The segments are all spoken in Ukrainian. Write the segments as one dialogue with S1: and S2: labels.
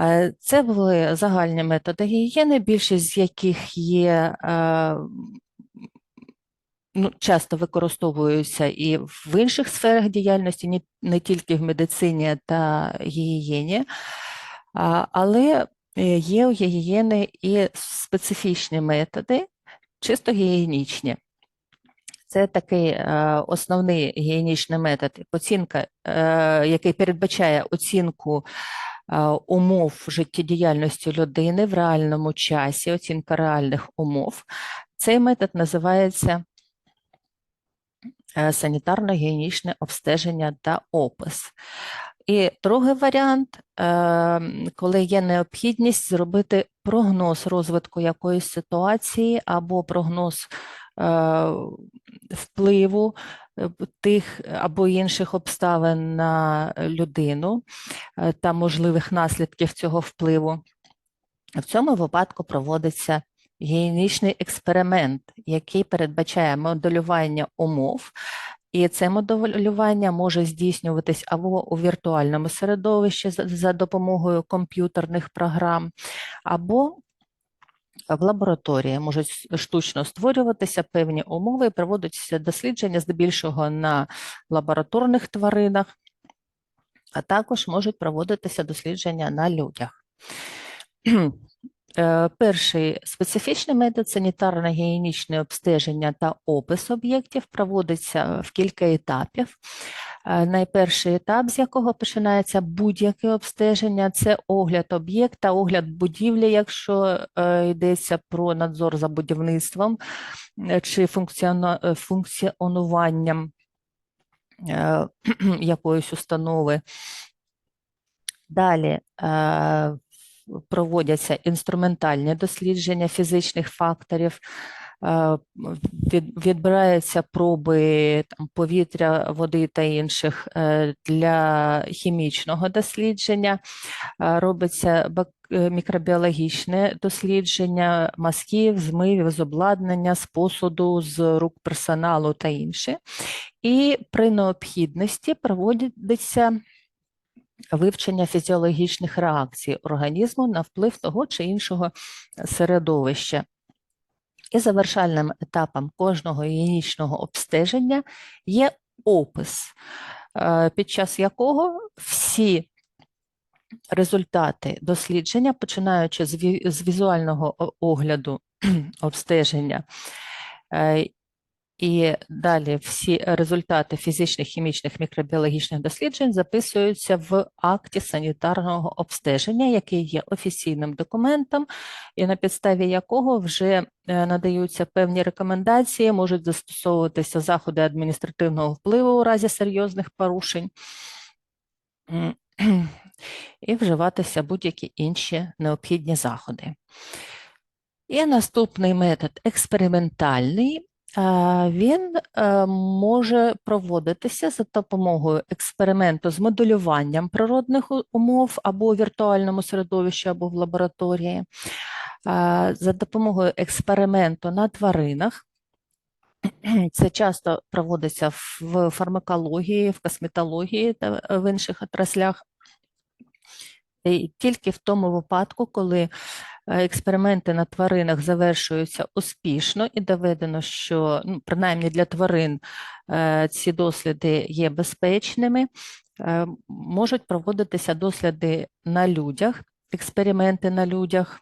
S1: Е, Це були загальні методи гігієни, більшість з яких є е, ну, часто використовуються і в інших сферах діяльності, не тільки в медицині та гігієні, але е, є у гігієни і специфічні методи, чисто гігієнічні. Це такий е, основний гігієнічний метод, оцінка, е, який передбачає оцінку е, умов життєдіяльності людини в реальному часі, оцінка реальних умов. Цей метод називається санітарно-гігієнічне обстеження та опис. І другий варіант, коли є необхідність зробити прогноз розвитку якоїсь ситуації або прогноз впливу е, тих або інших обставин на людину е, та можливих наслідків цього впливу. В цьому випадку проводиться гігієнічний експеримент, який передбачає моделювання умов, і це моделювання може здійснюватись або у віртуальному середовищі за допомогою комп'ютерних програм, або в лабораторії можуть штучно створюватися певні умови і проводитися дослідження здебільшого на лабораторних тваринах, а також можуть проводитися дослідження на людях. Е, Перший специфічний метод санітарно-гігієнічне обстеження та опис об'єктів проводиться в кілька етапів. Е, Найперший етап, з якого починається будь-яке обстеження, це огляд об'єкта, огляд будівлі, якщо е, йдеться про надзор за будівництвом чи функціонуванням якоїсь установи. Далі проводяться інструментальні дослідження фізичних факторів, е, відбираються проби там, повітря, води та інших е, для хімічного дослідження, е, робиться мікробіологічне дослідження мазків, змивів, з обладнання, з посуду, з рук персоналу та інше. І при необхідності проводиться вивчення фізіологічних реакцій організму на вплив того чи іншого середовища. І завершальним етапом кожного гігієнічного обстеження є опис, е, під час якого всі результати дослідження, починаючи з візуального огляду обстеження, е, і далі всі результати фізичних, хімічних, мікробіологічних досліджень записуються в акті санітарного обстеження, який є офіційним документом, і на підставі якого вже е, надаються певні рекомендації, можуть застосовуватися заходи адміністративного впливу у разі серйозних порушень. І вживатися будь-які інші необхідні заходи. І наступний метод експериментальний. А, Він е, може проводитися за допомогою експерименту з моделюванням природних умов або у віртуальному середовищі, або в лабораторії, за допомогою експерименту на тваринах. Це часто проводиться в фармакології, в косметології та е, в інших отраслях. І тільки в тому випадку, коли е, експерименти на тваринах завершуються успішно і доведено, що ну, принаймні для тварин е, ці досліди є безпечними, е, можуть проводитися досліди на людях, експерименти на людях.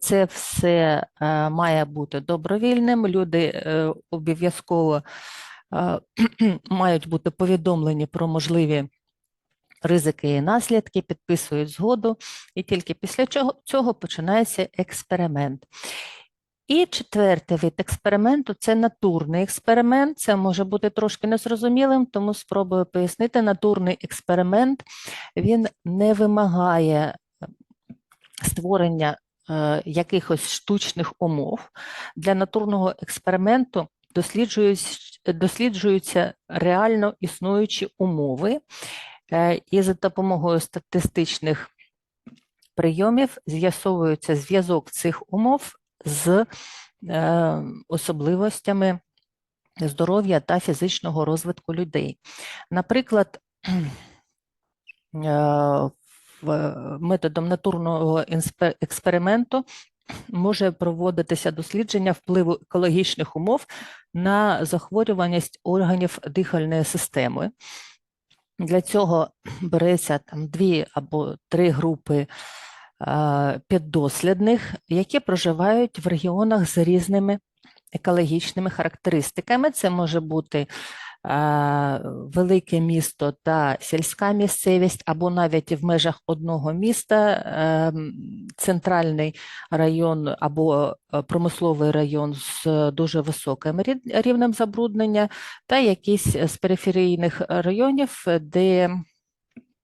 S1: Це все е, має бути добровільним. Люди е, обов'язково е, мають бути повідомлені про можливі ризики і наслідки, підписують згоду, і тільки після чого, цього починається експеримент. І четвертий вид експерименту це натурний експеримент. Це може бути трошки незрозумілим, тому спробую пояснити. Натурний експеримент він не вимагає створення е, якихось штучних умов. Для натурного експерименту досліджують, досліджуються реально існуючі умови, е, і за допомогою статистичних прийомів з'ясовується зв'язок цих умов з е, особливостями здоров'я та фізичного розвитку людей. Наприклад, методом натурного експерименту може проводитися дослідження впливу екологічних умов на захворюваність органів дихальної системи. Для цього береться там дві або три групи піддослідних, які проживають в регіонах з різними екологічними характеристиками. Це може бути велике місто та сільська місцевість, або навіть в межах одного міста е, центральний район або е, промисловий район з дуже високим рівнем забруднення, та якісь з периферійних районів, де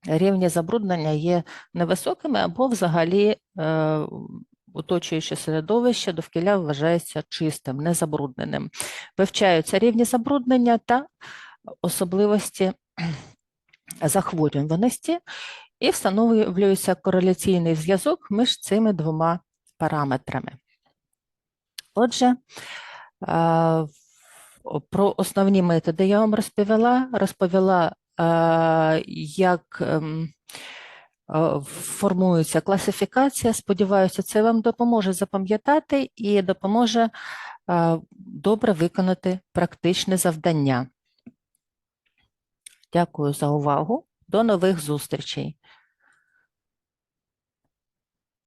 S1: рівні забруднення є невисокими або взагалі е, оточуюче середовище довкілля вважається чистим, незабрудненим. Вивчаються рівні забруднення та особливості захворюваності і встановлюється кореляційний зв'язок між цими двома параметрами. Отже, про основні методи я вам розповіла, розповіла, як ем, формується класифікація. Сподіваюся, це вам допоможе запам'ятати і допоможе е, добре виконати практичне завдання. Дякую за увагу. До нових зустрічей.